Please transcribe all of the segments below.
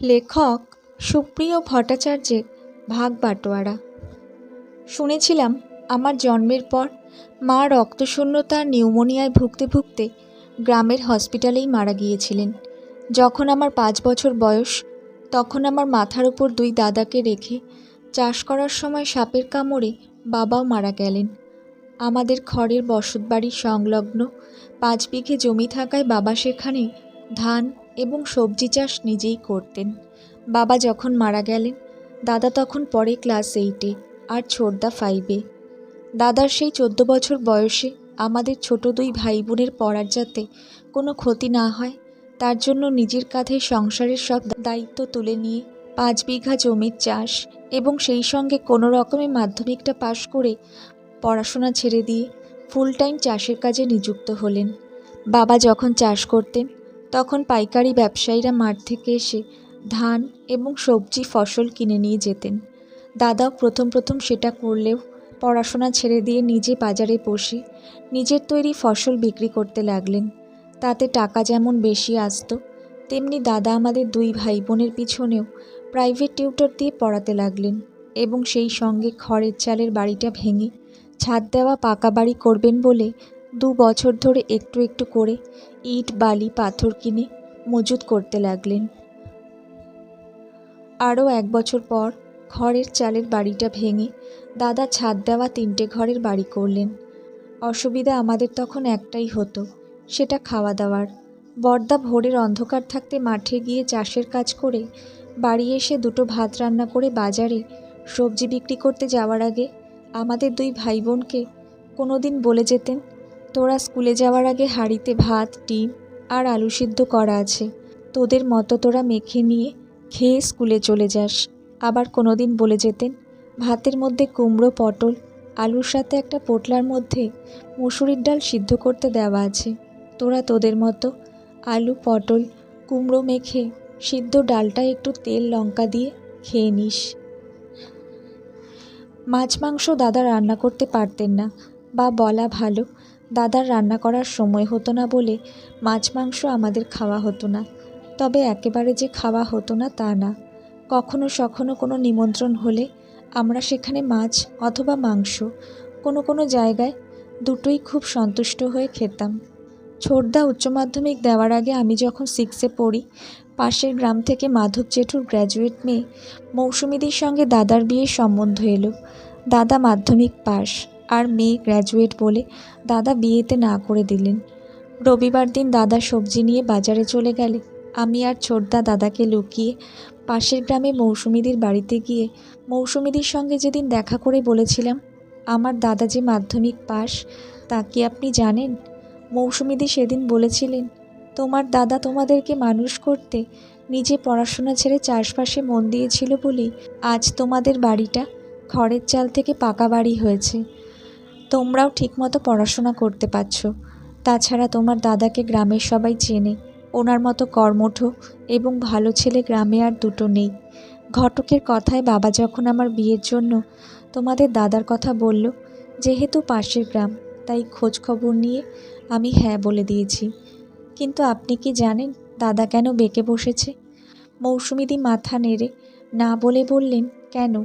লেখক সুপ্রিয় ভট্টাচার্যের ভাগ বাটোয়ারা। শুনেছিলাম আমার জন্মের পর মা রক্তশূন্যতা নিউমোনিয়ায় ভুগতে ভুগতে গ্রামের হসপিটালেই মারা গিয়েছিলেন। যখন আমার পাঁচ বছর বয়স, তখন আমার মাথার উপর দুই দাদাকে রেখে চাষ করার সময় সাপের কামড়ে বাবাও মারা গেলেন। আমাদের খড়ের বসতবাড়ির সংলগ্ন পাঁচ বিঘে জমি থাকায় বাবা সেখানে ধান এবং সবজি চাষ নিজেই করতেন। বাবা যখন মারা গেলেন, দাদা তখন পরে ক্লাস এইটে আর ছোটদা ফাইভে দাদার সেই চোদ্দ বছর বয়সে আমাদের ছোট দুই ভাই বোনের পড়ার যাতে কোনো ক্ষতি না হয়, তার জন্য নিজের কাঁধে সংসারের সব দায়িত্ব তুলে নিয়ে পাঁচ বিঘা জমির চাষ এবং সেই সঙ্গে কোনো রকমে মাধ্যমিকটা পাশ করে পড়াশোনা ছেড়ে দিয়ে ফুল টাইম চাষের কাজে নিযুক্ত হলেন। বাবা যখন চাষ করতেন তখন পাইকারি ব্যবসায়ীরা মাঠ থেকে এসে ধান এবং সবজি, ফসল কিনে নিয়ে যেতেন। দাদাও প্রথম প্রথম সেটা করলেও পড়াশোনা ছেড়ে দিয়ে নিজে বাজারে বসে নিজের তৈরি ফসল বিক্রি করতে লাগলেন। তাতে টাকা যেমন বেশি আসতো, তেমনি দাদা আমাদের দুই ভাই বোনের পিছনেও প্রাইভেট টিউটর দিয়ে পড়াতে লাগলেন এবং সেই সঙ্গে খড়ের চালের বাড়িটা ভেঙে ছাদ দেওয়া পাকা বাড়ি করবেন বলে দু বছর ধরে একটু একটু করে ইট, বালি, পাথর কিনে মজুত করতে লাগলেন। আরও এক বছর পর খড়ের চালের বাড়িটা ভেঙে দাদা ছাদ দেওয়া তিনটে ঘরের বাড়ি করলেন। অসুবিধা আমাদের তখন একটাই হতো, সেটা খাওয়া দাওয়ার। বর্দা ভোরের অন্ধকার থাকতে মাঠে গিয়ে চাষের কাজ করে বাড়ি এসে দুটো ভাত রান্না করে বাজারে সবজি বিক্রি করতে যাওয়ার আগে আমাদের দুই ভাই বোনকে কোনো দিন বলে যেতেন তোরা স্কুলে যাওয়ার আগে হাঁড়িতে ভাত, ডিম আর আলু সিদ্ধ করা আছে। তোদের মতো তোরা মেখে নিয়ে খেয়ে স্কুলে চলে যাস। আবার কোনো দিন বলে যেতেন, ভাতের মধ্যে কুমড়ো, পটল, আলুর সাথে একটা পোটলার মধ্যে মুসুরির ডাল সিদ্ধ করতে দেওয়া আছে। তোরা তোদের মতো আলু, পটল, কুমড়ো মেখে সিদ্ধ ডালটা একটু তেল, লঙ্কা দিয়ে খেয়ে নিস। মাছ, মাংস দাদা রান্না করতে পারতেন না, বা বলা ভালো দাদার রান্না করার সময় হতো না বলে মাছ মাংস আমাদের খাওয়া হতো না। তবে একেবারে যে খাওয়া হতো না তা না। কখনো সখনো কোনো নিমন্ত্রণ হলে আমরা সেখানে মাছ অথবা মাংস কোনো কোনো জায়গায় দুটোই খুব সন্তুষ্ট হয়ে খেতাম। ছোটদা উচ্চ মাধ্যমিক দেওয়ার আগে আমি যখন সিক্সে পড়ি, পাশের গ্রাম থেকে মাধব জেঠুর গ্র্যাজুয়েট মেয়ে মৌসুমিদির সঙ্গে দাদার বিয়ের সম্বন্ধ এলো। দাদা মাধ্যমিক পাশ। আর মেয়ে গ্র্যাজুয়েট বলে দাদা বিয়েতে না করে দিলেন। রবিবার দিন দাদা সবজি নিয়ে বাজারে চলে গেলে। আমি আর ছোটদা দাদাকে লুকিয়ে পাশের গ্রামে মৌসুমিদির বাড়িতে গিয়ে মৌসুমিদির সঙ্গে যেদিন দেখা করে বলেছিলাম, আমার দাদা যে মাধ্যমিক পাস তা কি আপনি জানেন? মৌসুমিদি সেদিন বলেছিলেন, তোমার দাদা তোমাদেরকে মানুষ করতে নিজে পড়াশোনা ছেড়ে চাষবাসে মন দিয়েছিল বলেই আজ তোমাদের বাড়িটা খড়ের চাল থেকে পাকা বাড়ি হয়েছে। তোমরাও ঠিকমতো পড়াশোনা করতে পারছ। তাছাড়া তোমার দাদাকে গ্রামের সবাই চেনে। ওনার মতো কর্মঠ এবং ভালো ছেলে গ্রামে আর দুটো নেই। ঘটকের কথায় বাবা যখন আমার বিয়ের জন্য তোমাদের দাদার কথা বলল, যেহেতু পাশের গ্রাম, তাই খোঁজ খবর নিয়ে আমি হ্যাঁ বলে দিয়েছি। কিন্তু আপনি কি জানেন দাদা কেন বেঁকে বসেছে? মৌসুমিদি মাথা নেড়ে না বলে বললেন, কেন?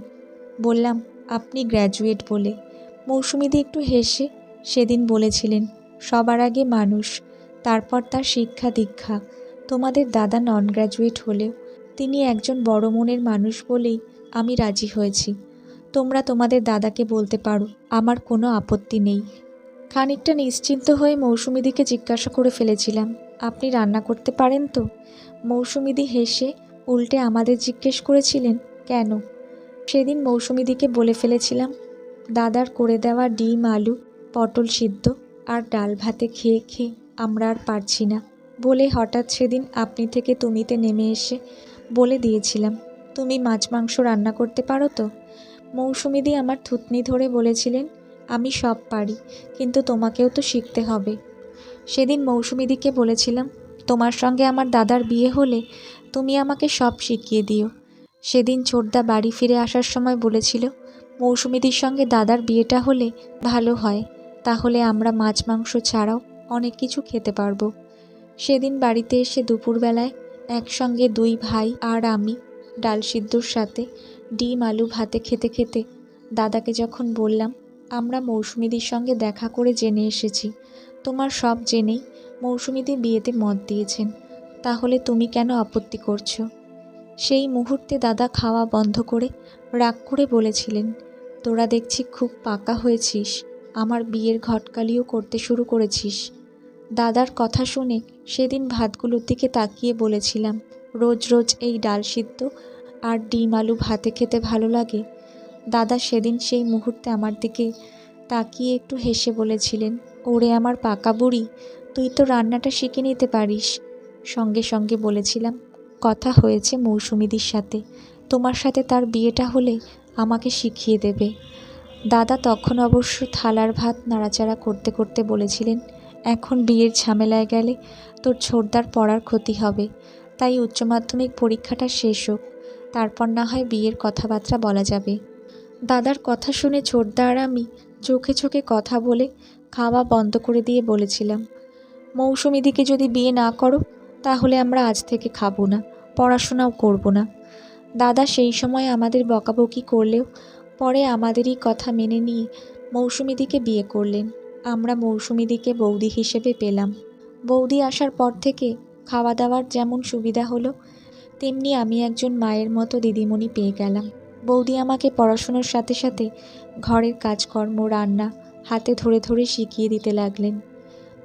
বললাম, আপনি গ্র্যাজুয়েট বলে। মৌসুমিদি একটু হেসে সেদিন বলেছিলেন, সবার আগে মানুষ, তারপর তার শিক্ষা দীক্ষা। তোমাদের দাদা নন গ্র্যাজুয়েট হলেও তিনি একজন বড় মনের মানুষ বলেই আমি রাজি হয়েছি। তোমরা তোমাদের দাদাকে বলতে পারো, আমার কোনো আপত্তি নেই। খানিকটা নিশ্চিন্ত হয়ে মৌসুমিদিকে জিজ্ঞাসা করে ফেলেছিলাম, আপনি রান্না করতে পারেন তো? মৌসুমিদি হেসে উল্টে আমাদের জিজ্ঞেস করেছিলেন, কেন? সেদিন মৌসুমিদিকে বলে ফেলেছিলাম দাদার করে দেওয়া ডিম, আলু, পটল সিদ্ধ আর ডাল ভাতে খেয়ে খেয়ে আমরা আর পারছি না বলে হঠাৎ সেদিন আপনি থেকে তুমিতে নেমে এসে বলে দিয়েছিলাম, তুমি মাছ, মাংস রান্না করতে পারো তো? মৌসুমিদি আমার থুতনি ধরে বলেছিলেন, আমি সব পারি, কিন্তু তোমাকেও তো শিখতে হবে। সেদিন মৌসুমিদিকে বলেছিলাম, তোমার সঙ্গে আমার দাদার বিয়ে হলে তুমি আমাকে সব শিখিয়ে দিও। সেদিন ছোটদা বাড়ি ফিরে আসার সময় বলেছিল মৌসুমিদির সঙ্গে দাদার বিয়েটা হলে ভালো হয়। তাহলে আমরা মাছ মাংস ছাড়াও অনেক কিছু খেতে পারব। সেদিন বাড়িতে এসে দুপুরবেলায় একসঙ্গে দুই ভাই আর আমি ডাল সিদ্ধর সাথে ডিম, আলু ভাতে খেতে খেতে দাদাকে যখন বললাম, আমরা মৌসুমিদির সঙ্গে দেখা করে জেনে এসেছি। তোমার সব জেনেই মৌসুমিদি বিয়েতে মত দিয়েছেন। তাহলে তুমি কেন আপত্তি করছ? সেই মুহূর্তে দাদা খাওয়া বন্ধ করে রাগ করে বলেছিলেন তোরা দেখছি খুব পাকা হয়েছিস। আমার বিয়ের ঘটকালিও করতে শুরু করেছিস। দাদার কথা শুনে সেদিন ভাতগুলোর দিকে তাকিয়ে বলেছিলাম, রোজ রোজ এই ডাল সিদ্ধ আর ডিম আলু ভাতে খেতে ভালো লাগে? দাদা সেদিন সেই মুহূর্তে আমার দিকে তাকিয়ে একটু হেসে বলেছিলেন, ওরে আমার পাকা বুড়ি, তুই তো রান্নাটা শিখে নিতে পারিস। সঙ্গে সঙ্গে বলেছিলাম, কথা হয়েছে মৌসুমিদির সাথে। তোমার সাথে তার বিয়েটা হলে আমাকে শিখিয়ে দেবে। দাদা তখন অবশ্য থালার ভাত নাড়াচাড়া করতে করতে বলেছিলেন, এখন বিয়ের ঝামেলায় গেলে তোর ছোটদার পড়ার ক্ষতি হবে, তাই উচ্চ মাধ্যমিক পরীক্ষাটা শেষ হোক, তারপর না হয় বিয়ের কথাবার্তা বলা যাবে। দাদার কথা শুনে ছোটদা আর আমি চোখে চোখে কথা বলে খাওয়া বন্ধ করে দিয়ে বলেছিলাম মৌসুমিদিকে যদি বিয়ে না করো, তাহলে আমরা আজ থেকে খাব না, পড়াশোনাও করব না। দাদা সেই সময় আমাদের বকাবকি করলেও পরে আমাদেরই কথা মেনে নিয়ে মৌসুমিদিকে বিয়ে করলেন। আমরা মৌসুমিদিকে বৌদি হিসেবে পেলাম। বৌদি আসার পর থেকে খাওয়া দাওয়ার যেমন সুবিধা হলো, তেমনি আমি একজন মায়ের মতো দিদিমণি পেয়ে গেলাম। বৌদি আমাকে পড়াশুনোর সাথে সাথে ঘরের কাজকর্ম, রান্না হাতে ধরে ধরে শিখিয়ে দিতে লাগলেন।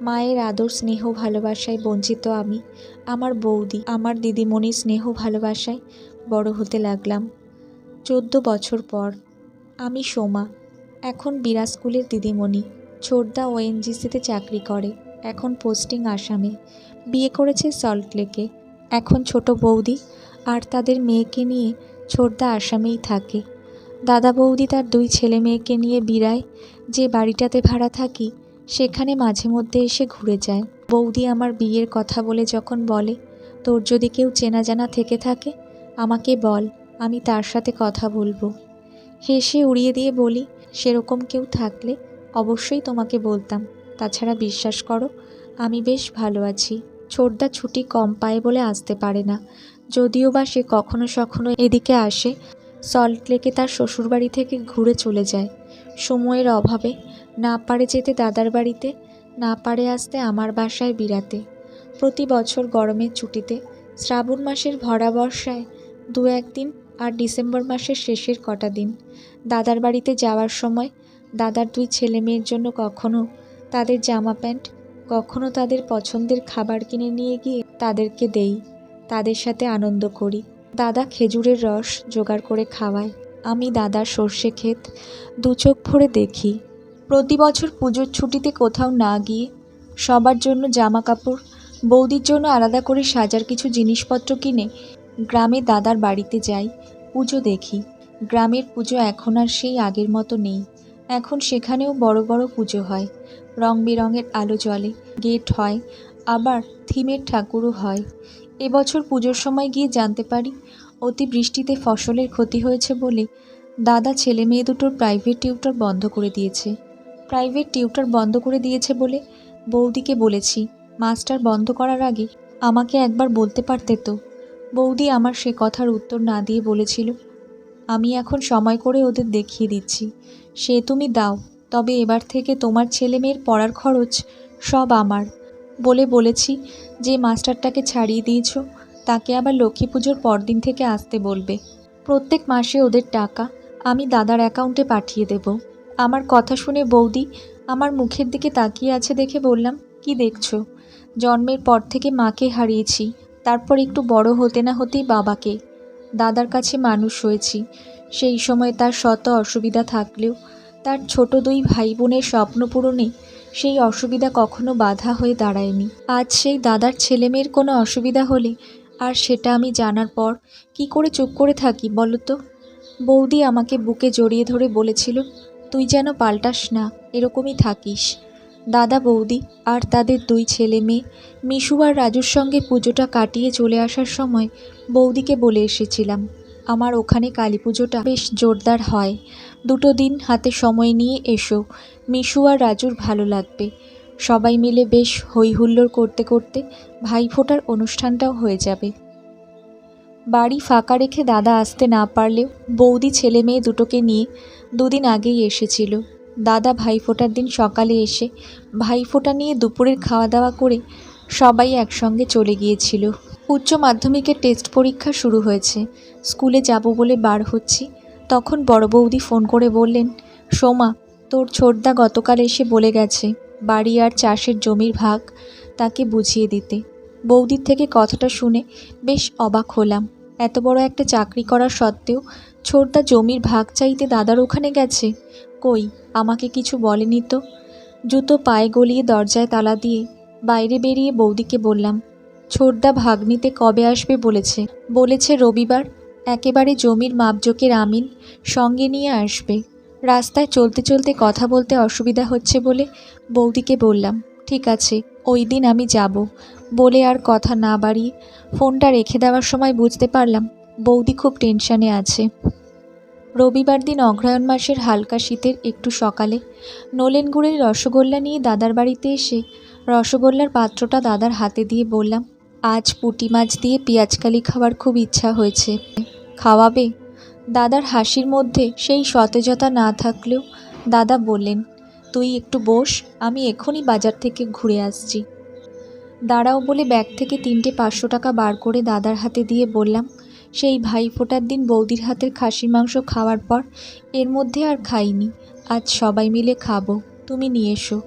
মায়ের আদর, স্নেহ, ভালোবাসায় বঞ্চিত আমি, আমার বৌদি, আমার দিদিমণির স্নেহ, ভালোবাসায় বড় হতে লাগলাম। চোদ্দ বছর পর, আমি সোমা, এখন বিরা স্কুলের দিদিমণি, ছোটদা ওএনজিসিতে চাকরি করে, এখন পোস্টিং আসামে, বিয়ে করেছে সল্টলেকে এখন ছোট বৌদি আর তাদের মেয়েকে নিয়ে ছোটদা আসামেই থাকে। দাদা বৌদি তার দুই ছেলে মেয়েকে নিয়ে বিরায় যে বাড়িটাতে ভাড়া থাকি, সেখানে মাঝে মধ্যে এসে ঘুরে যায়। বৌদি আমার বিয়ের কথা বলে যখন বলে, তোর যদি কেউ চেনা জানা থেকে থাকে আমাকে বল, আমি তার সাথে কথা বলব। হেসে উড়িয়ে দিয়ে বলি, সেরকম কেউ থাকলে অবশ্যই তোমাকে বলতাম। তাছাড়া বিশ্বাস করো, আমি বেশ ভালো আছি। ছোটদা ছুটি কম পায় বলে আসতে পারে না। যদিও বা সে কখনো সখনো এদিকে আসে সল্টলেকে তার শ্বশুরবাড়ি থেকে ঘুরে চলে যায়। সময়ের অভাবে না পারে যেতে দাদার বাড়িতে, না পারে আসতে আমার বাসায় বিরাতে। প্রতি বছর গরমের ছুটিতে শ্রাবণ মাসের ভরা বর্ষায় দু একদিন আর ডিসেম্বর মাসের শেষের কটা দিন। দাদার বাড়িতে যাওয়ার সময় দাদার দুই ছেলে মেয়ের জন্য কখনো তাদের জামা প্যান্ট, কখনো তাদের পছন্দের খাবার কিনে নিয়ে গিয়ে তাদেরকে দেই, তাদের সাথে আনন্দ করি। দাদা খেজুরের রস জোগাড় করে খাওয়ায়। আমি দাদার সর্ষে ক্ষেত দু চোখ ভরে দেখি। প্রতি বছর পুজোর ছুটিতে কোথাও না গিয়ে সবার জন্য জামা কাপড় বৌদির জন্য আলাদা করে সাজার কিছু জিনিসপত্র কিনে গ্রামে দাদার বাড়িতে যাই, পুজো দেখি। গ্রামের পুজো এখন আর সেই আগের মতো নেই। এখন সেখানেও বড় বড় পুজো হয়। রং বেরঙের আলো জ্বলে, গেট হয়, আবার থিমের ঠাকুরও হয়। এবছর পুজোর সময় গিয়ে জানতে পারি, অতি বৃষ্টিতে ফসলের ক্ষতি হয়েছে বলে দাদা ছেলে মেয়ে দুটোর প্রাইভেট টিউটর বন্ধ করে দিয়েছে। প্রাইভেট টিউটর বন্ধ করে দিয়েছে বলে বৌদিকে বলেছি, মাস্টার বন্ধ করার আগে আমাকে একবার বলতে পারতে তো? বৌদি আমার সে কথার উত্তর না দিয়ে বলেছিল, আমি এখন সময় করে ওদের দেখিয়ে দিচ্ছি। সে তুমি দাও, তবে এবার থেকে তোমার ছেলে মেয়ের পড়ার খরচ সব আমার। বলে বলেছি, যে মাস্টারটাকে ছাড়িয়ে দিয়েছ, তাকে আবার লক্ষ্মী পুজোর পরদিন থেকে আসতে বলবে। প্রত্যেক মাসে ওদের টাকা আমি দাদার অ্যাকাউন্টে পাঠিয়ে দেব। আমার কথা শুনে বৌদি আমার মুখের দিকে তাকিয়ে আছে দেখে বললাম, কি দেখছ? জন্মের পর থেকে মাকে হারিয়েছি তারপর একটু বড় হতে না হতেই বাবাকে, দাদার কাছে মানুষ হয়েছি। সেই সময় তার শত অসুবিধা থাকলেও, তার ছোট দুই ভাই বোনের স্বপ্ন পূরণে সেই অসুবিধা কখনো বাধা হয়ে দাঁড়ায়নি। আজ সেই দাদার ছেলেমেয়ের কোনো অসুবিধা হলে আর সেটা আমি জানার পর কি করে চুপ করে থাকি বলো তো বৌদি আমাকে বুকে জড়িয়ে ধরে বলেছিল, তুই যেন পাল্টাস না, এরকমই থাকিস। দাদা বৌদি আর তাদের দুই ছেলে মেয়ে মিশু আর রাজুর সঙ্গে পুজোটা কাটিয়ে চলে আসার সময় বৌদিকে বলে এসেছিলাম। আমার ওখানে কালী পুজোটা বেশ জোরদার হয়। দুটো দিন হাতে সময় নিয়ে এসো, মিশু আর রাজুর ভালো লাগবে। সবাই মিলে বেশ হই হুল্লোড় করতে করতে ভাইফোঁটার অনুষ্ঠানটাও হয়ে যাবে। বাড়ি ফাঁকা রেখে দাদা আসতে না পারলেও বৌদি ছেলে মেয়ে দুটোকে নিয়ে দুদিন আগেই এসেছিল। দাদা ভাইফোঁটার দিন সকালে এসে ভাইফোঁটা নিয়ে দুপুরের খাওয়া দাওয়া করে সবাই একসঙ্গে চলে গিয়েছিল। উচ্চ মাধ্যমিকের টেস্ট পরীক্ষা শুরু হয়েছে। স্কুলে যাব বলে বার হচ্ছি। তখন বড় বৌদি ফোন করে বললেন, সোমা, তোর ছোটদা গতকাল এসে বলে গেছে, বাড়ি আর চাষের জমির ভাগ তাকে বুঝিয়ে দিতে। বৌদির থেকে কথাটা শুনে বেশ অবাক হলাম। এত বড় একটা চাকরি করা সত্ত্বেও ছোটদা জমির ভাগ চাইতে দাদার ওখানে গেছে? কই, আমাকে কিছু বলেনি তো। জুতো পায়ে গলিয়ে দরজায় তালা দিয়ে বাইরে বেরিয়ে বৌদিকে বললাম, ছোটদা ভাগ্নিতে কবে আসবে? বলেছে। বলেছে রবিবার, একেবারে জমির মাপজোকের আমিন, সঙ্গে নিয়ে আসবে। রাস্তায় চলতে চলতে কথা বলতে অসুবিধা হচ্ছে বলে বৌদিকে বললাম, ঠিক আছে, ওই দিন আমি যাব। বলে আর কথা না বাড়িয়ে ফোনটা রেখে দেওয়ার সময় বুঝতে পারলাম বৌদি খুব টেনশানে আছে। রবিবার দিন অগ্রহায়ণ মাসের হালকা শীতের একটু সকালে নলেন গুড়ের রসগোল্লা নিয়ে দাদার বাড়িতে এসে রসগোল্লার পাত্রটা দাদার হাতে দিয়ে বললাম, আজ পুঁটি মাছ দিয়ে পেঁয়াজকালি খাওয়ার খুব ইচ্ছা হয়েছে। খাওয়াবে? দাদার হাসির মধ্যে সেই সতেজতা না থাকলেও দাদা বললেন, তুই একটু বস, আমি এখনই বাজার থেকে ঘুরে আসছি। দাঁড়াও বলে ব্যাগ থেকে তিনটে পাঁচশো টাকা বার করে দাদার হাতে দিয়ে বললাম সেই ভাইফোঁটার দিন বৌদির হাতের খাসির মাংস খাওয়ার পর এর মধ্যে আর খাইনি। আজ সবাই মিলে খাব। তুমি নিয়ে এসো।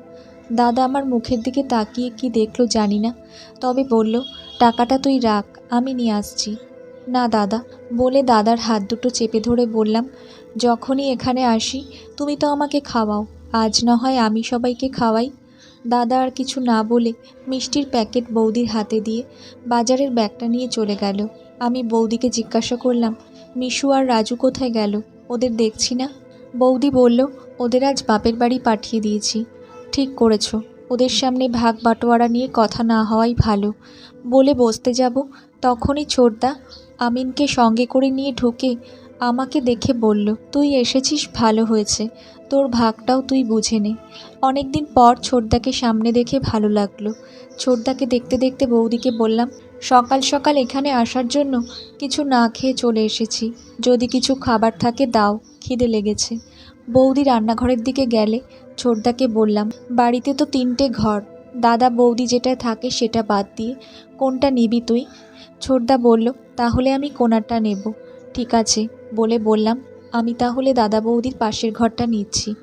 দাদা আমার মুখের দিকে তাকিয়ে কি দেখল জানি না। তবে বলল, টাকাটা তুই রাখ, আমি নিয়ে আসছি। না দাদা। বলে দাদার হাত দুটো চেপে ধরে বললাম, যখনই এখানে আসি, তুমি তো আমাকে খাওয়াও। আজ না হয় আমি সবাইকে খাওয়াই। দাদা আর কিছু না বলে মিষ্টির প্যাকেট বৌদির হাতে দিয়ে বাজারের ব্যাগটা নিয়ে চলে গেল। আমি বৌদিকে জিজ্ঞাসা করলাম, মিশু আর রাজু কোথায় গেল? ওদের দেখছি না? বৌদি বলল, ওদের আজ বাপের বাড়ি পাঠিয়ে দিয়েছি। ঠিক করেছ, ওদের সামনে ভাগ বাটোয়ারা নিয়ে কথা না হওয়াই ভালো। বলে বসতে যাব, তখনই ছোটদা আমিনকে সঙ্গে করে নিয়ে ঢুকে আমাকে দেখে বলল, তুই এসেছিস, ভালো হয়েছে। তোর ভাগটাও তুই বুঝে নে। অনেক দিন পর ছোটদাকে সামনে দেখে ভালো লাগল। ছোটদাকে দেখতে দেখতে বৌদিকে বললাম সকাল সকাল এখানে আসার জন্য কিছু না খেয়ে চলে এসেছি। যদি কিছু খাবার থাকে দাও, খিদে লেগেছে। বৌদি রান্নাঘরের দিকে গেলে ছোটদাকে বললাম, বাড়িতে তো তিনটে ঘর। দাদা বৌদি যেটা থাকে সেটা বাদ দিয়ে কোনটা নিবি তুই? ছোটদা বলল, তাহলে আমি কোনারটা নেব। ঠিক আছে, বলে বললাম, আমি তাহলে দাদা বৌদির পাশের ঘরটা নিচ্ছি।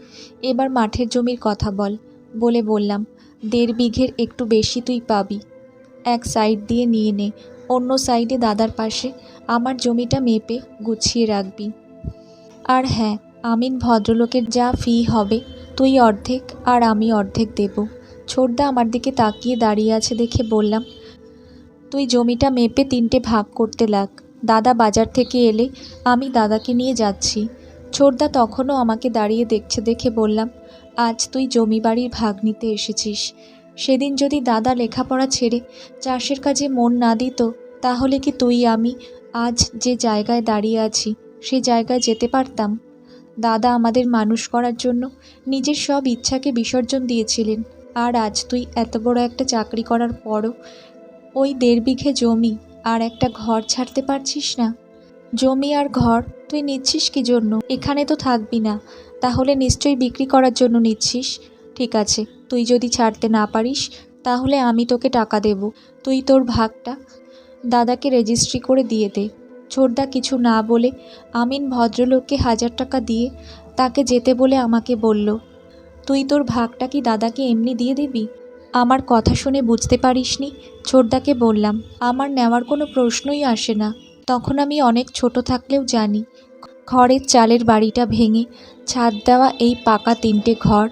এবার মাঠের জমির কথা বল। বলে বললাম, দেড় বিঘের একটু বেশি তুই পাবি। এক সাইড দিয়ে নিয়ে নে, অন্য সাইডে দাদার পাশে। আমার জমিটা মেপে গুছিয়ে রাখবি। আর হ্যাঁ আমিন ভদ্রলোকের যা ফি হবে, তুই অর্ধেক আর আমি অর্ধেক দেব। ছোটদা আমার দিকে তাকিয়ে দাঁড়িয়ে আছে দেখে বললাম, তুই জমিটা মেপে তিনটে ভাগ করতে লাগ। দাদা বাজার থেকে এলে আমি দাদাকে নিয়ে যাচ্ছি। ছোটদা তখনও আমাকে দাঁড়িয়ে দেখছে দেখে বললাম, আজ তুই জমি বাড়ির ভাগ নিতে এসেছিস। সেদিন যদি দাদা লেখাপড়া ছেড়ে চাষের কাজে মন না দিত, তাহলে কি তুই, আমি আজ যে জায়গায় দাঁড়িয়ে আছি, সে জায়গায় যেতে পারতাম? দাদা আমাদের মানুষ করার জন্য নিজের সব ইচ্ছাকে বিসর্জন দিয়েছিলেন, আর আজ তুই এত বড় একটা চাকরি করার পরও ওই দেড় বিঘে জমি আর একটা ঘর ছাড়তে পারছিস না? জমি আর ঘর তুই নিচ্ছিস কি জন্য? এখানে তো থাকবি না, তাহলে নিশ্চয়ই বিক্রি করার জন্য নিচ্ছিস। ঠিক আছে। তুই যদি ছাড়তে না পারিস, তাহলে আমি তোকে টাকা দেব। তুই তোর ভাগটা দাদাকে রেজিস্ট্রি করে দিয়ে দে। ছোটদা কিছু না বলে আমিন ভদ্রলোককে হাজার টাকা দিয়ে তাকে যেতে বলে আমাকে বলল, তুই তোর ভাগটা কি দাদাকে এমনি দিয়ে দিবি? আমার কথা শুনে বুঝতে পারিসনি? ছোটদাকে বললাম, আমার নেওয়ার কোনো প্রশ্নই আসে না। তখন আমি অনেক ছোট থাকলেও জানি খড়ের চালের বাড়িটা ভেঙে ছাদ দেওয়া এই পাকা তিনটে ঘর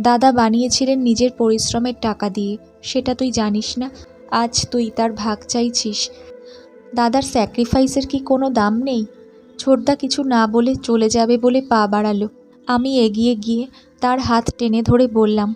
দাদা বানিয়েছিলেন নিজের পরিশ্রমের টাকা দিয়ে। সেটা তুই জানিস না। আজ তুই তার ভাগ চাইছিস। দাদার স্যাক্রিফাইসের কি কোনো দাম নেই? ছোটদা কিছু না বলে চলে যাবে বলে পা বাড়ালো। আমি এগিয়ে গিয়ে তার হাত টেনে ধরে বললাম,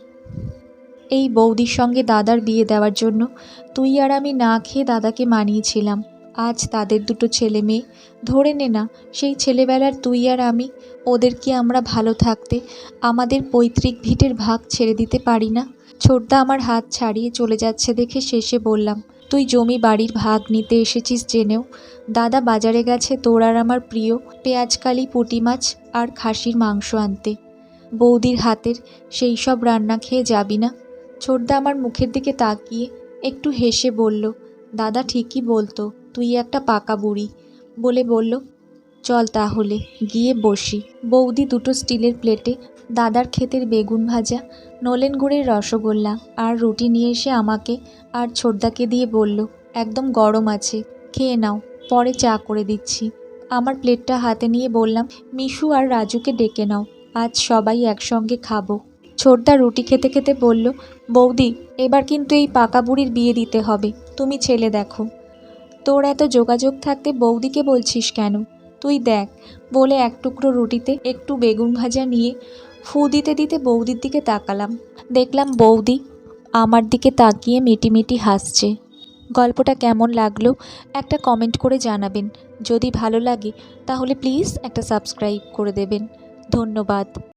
এই বৌদির সঙ্গে দাদার বিয়ে দেওয়ার জন্য তুই আর আমি না খেয়ে দাদাকে মানিয়েছিলাম। আজ তাদের দুটো ছেলে মেয়ে। ধরে নে না, সেই ছেলেবেলার তুই আর আমি ওদের কি আমরা ভালো থাকতে, আমাদের পৈতৃক ভিটের ভাগ ছেড়ে দিতে পারি না। ছোটদা আমার হাত ছাড়িয়ে চলে যাচ্ছে দেখে শেষে বললাম, তুই জমি বাড়ির ভাগ নিতে এসেছিস জেনেও। দাদা বাজারে গেছে তোর আর আমার প্রিয় পেঁয়াজকালি পুঁটি মাছ আর খাসির মাংস আনতে। বৌদির হাতের সেই সব রান্না খেয়ে যাবি না? ছোটদা আমার মুখের দিকে তাকিয়ে একটু হেসে বলল, দাদা ঠিকই বলতো, তুই একটা পাকা বুড়ি। বলে বলল চল তাহলে, গিয়ে বসি। বৌদি দুটো স্টিলের প্লেটে, দাদার ক্ষেতের বেগুন ভাজা, নলেন গুড়ের রসগোল্লা আর রুটি নিয়ে এসে আমাকে আর ছোটদাকে দিয়ে বলল, একদম গরম আছে, খেয়ে নাও, পরে চা করে দিচ্ছি। আমার প্লেটটা হাতে নিয়ে বললাম, মিশু আর রাজুকে ডেকে নাও, আজ সবাই একসঙ্গে খাব। ছোটদা রুটি খেতে খেতে বলল, বৌদি, এবার কিন্তু এই পাকা বুড়ির বিয়ে দিতে হবে, তুমি ছেলে দেখো। তোর এত যোগাযোগ থাকতে বৌদিকে বলছিস কেন? তুই দেখ, বলে এক টুকরো রুটিতে একটু বেগুন ভাজা নিয়ে ফু দিতে দিতে বৌদির দিকে তাকালাম। দেখলাম বৌদি আমার দিকে তাকিয়ে মিটিমিটি হাসছে। গল্পটা কেমন লাগল একটা কমেন্ট করে জানাবেন। যদি ভালো লাগে তাহলে প্লিজ একটা সাবস্ক্রাইব করে দেবেন। ধন্যবাদ।